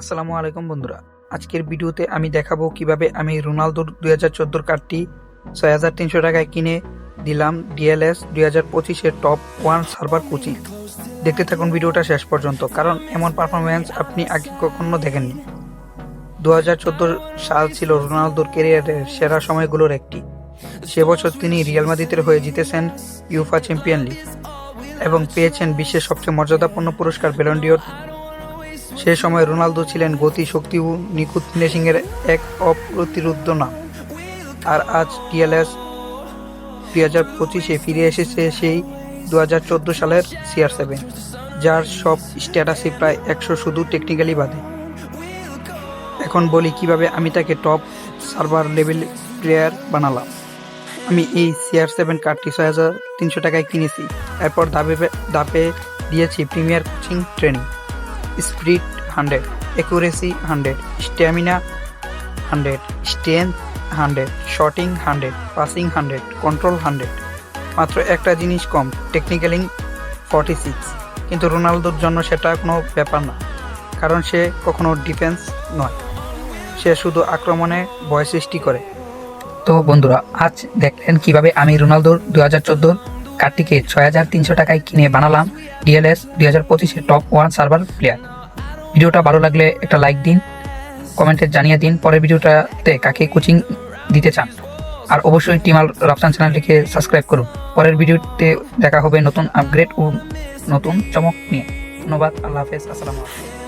আসসালামু আলাইকুম বন্ধুরা। আজকের ভিডিওতে আমি দেখাবো কীভাবে আমি রোনালদোর দুই হাজার চোদ্দোর কার্ডটি ছয় হাজার তিনশো টাকায় কিনে দিলাম ডিএলএস দুই হাজার পঁচিশের টপ ওয়ান সার্ভার কোচিং। দেখতে থাকুন ভিডিওটা শেষ পর্যন্ত, কারণ এমন পারফরমেন্স আপনি আগে কখনো দেখেননি। দু হাজার চোদ্দ সাল ছিল রোনালদোর ক্যারিয়ারের সেরা সময়গুলোর একটি। সে বছর তিনি রিয়াল মাদ্রিদের হয়ে জিতেছেন ইউফা চ্যাম্পিয়ন লিগ এবং পেয়েছেন বিশ্বের সবচেয়ে মর্যাদাপূর্ণ পুরস্কার বেলন্ডিওর সে সময় রোনালদো ছিলেন গতি শক্তি ও নিখুঁত ফিনিশিংয়ের এক অপ্রতিরোধ্য নাম। আর আজ টিএলএস দুই হাজার পঁচিশে ফিরে এসেছে সেই দু হাজার চোদ্দ সালের সিআর সেভেন যার সব স্ট্যাটাসই প্রায় একশো শুধু টেকনিক্যালি বাদে। এখন বলি কীভাবে আমি তাকে টপ সার্ভার লেভেল প্লেয়ার বানালাম। আমি এই সিআর সেভেন কার্ডটি ছয় হাজার তিনশো টাকায় কিনেছি, এরপর ধাপে ধাপে দিয়েছি premier coaching training spirit hundred accuracy hundred, stamina hundred, strength hundred, shooting hundred, passing hundred, control hundred. মাত্র একটা জিনিস কম, টেকনিক্যালিং ফর্টি সিক্স। কিন্তু রোনালদোর জন্য সেটা কোনো ব্যাপার না, কারণ সে কখনো ডিফেন্স নয়। সে শুধু আক্রমণে ভয় সৃষ্টি করে। তো বন্ধুরা, আজ দেখলেন কীভাবে আমি রোনালদোর দু হাজার চোদ্দোর কার্ডটিকে ছয় হাজার তিনশো টাকায় কিনে বানালাম ডিএলএস দুই হাজার পঁচিশে টপ ওয়ান সার্ভার প্লেয়ার ভিডিওটা ভালো লাগলে একটা লাইক দিন, কমেন্টে জানিয়ে দিন, পরের ভিডিওটাতে কাকে কোচিং দিতে চান। আর অবশ্যই টিমাল রাফসান চ্যানেলটিকে সাবস্ক্রাইব করুন। পরের ভিডিওতে দেখা হবে নতুন আপগ্রেড ও নতুন চমক নিয়ে। ধন্যবাদ, আল্লাহ হাফেজ, আসসালামু আলাইকুম।